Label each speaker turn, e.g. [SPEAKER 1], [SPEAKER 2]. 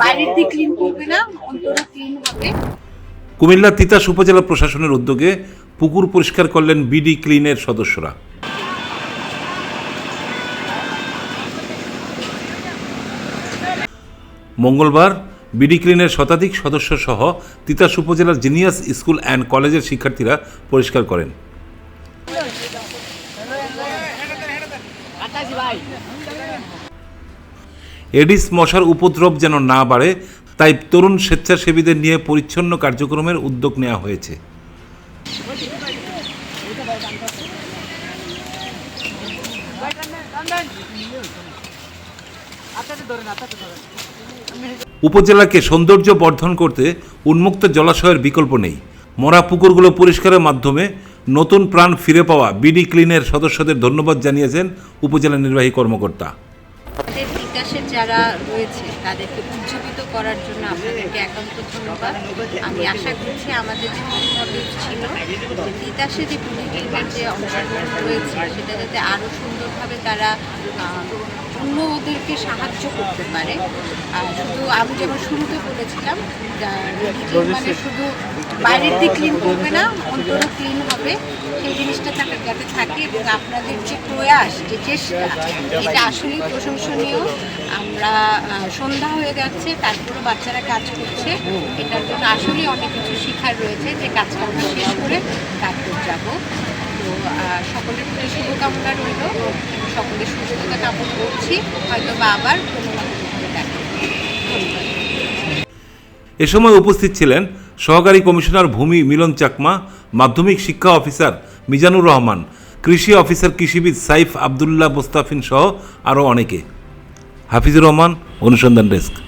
[SPEAKER 1] বাইরের দিক ক্লিন করবে না অন্তরও ক্লিন হবে।
[SPEAKER 2] কুমিল্লা তিতাস উপজেলা প্রশাসনের উদ্যোগে পুকুর পরিষ্কার করলেন বিডি ক্লিনের সদস্যরা। মঙ্গলবার বিডি ক্লিনের শতাধিক সদস্য সহ তিতাস উপজেলার জিনিয়াস স্কুল অ্যান্ড কলেজের শিক্ষার্থীরা পরিষ্কার করেন। এডিস মশার উপদ্রব যেন না বাড়ে, তাই তরুণ স্বেচ্ছাসেবীদের নিয়ে পরিচ্ছন্ন কার্যক্রমের উদ্যোগ নেওয়া হয়েছে। উপজেলাকে সৌন্দর্য বর্ধন করতে উন্মুক্ত জলাশয়ের বিকল্প নেই। মরা পুকুরগুলো পরিষ্কারের মাধ্যমে নতুন প্রাণ ফিরে পাওয়া বিডি ক্লিনের সদস্যদের ধন্যবাদ জানিয়েছেন উপজেলা নির্বাহী কর্মকর্তা।
[SPEAKER 1] তিতাসের যারা রয়েছে তাদেরকে উজ্জীবিত করার জন্য আপনাদেরকে একান্ত ধন্যবাদ। আমি আশা করছি আমাদের যে মোটিভ ছিল তিতাসে যে পুলিশের যে অংশগ্রহণ রয়েছে সেটা যাতে আরও সুন্দরভাবে তারা অন্য ওদেরকে সাহায্য করতে পারে। শুধু আমি যেমন শুরুতে বলেছিলাম মানে শুধু বাইরের দিক ক্লিন করবে না অন্তরও ক্লিন হবে। সেই জিনিসটা তাকে যাতে থাকে এবং আপনাদের যে প্রয়াস যে চেষ্টা এটা আসলেই প্রশংসনীয় আমরা সন্ধ্যা হয়ে যাচ্ছে তারপরে বাচ্চারা কাজ করছে। এটার জন্য আসলেই অনেক কিছু শেখার রয়েছে যে কাজটা আমরা শেষ করে তারপর যাব। তো সকলের প্রতি শুভকামনা রইল। সকলের সুস্থতা কামনা করছি। হয়তো বা আবার
[SPEAKER 2] এ সময় উপস্থিত ছিলেন সহকারী কমিশনার ভূমি মিলন চাকমা, মাধ্যমিক শিক্ষা অফিসার মিজানুর রহমান, কৃষি অফিসার কৃষিবিদ সাইফ আবদুল্লাহ মোস্তাফিন সহ আরও অনেকে। হাফিজুর রহমান অনুসন্ধান ডেস্ক।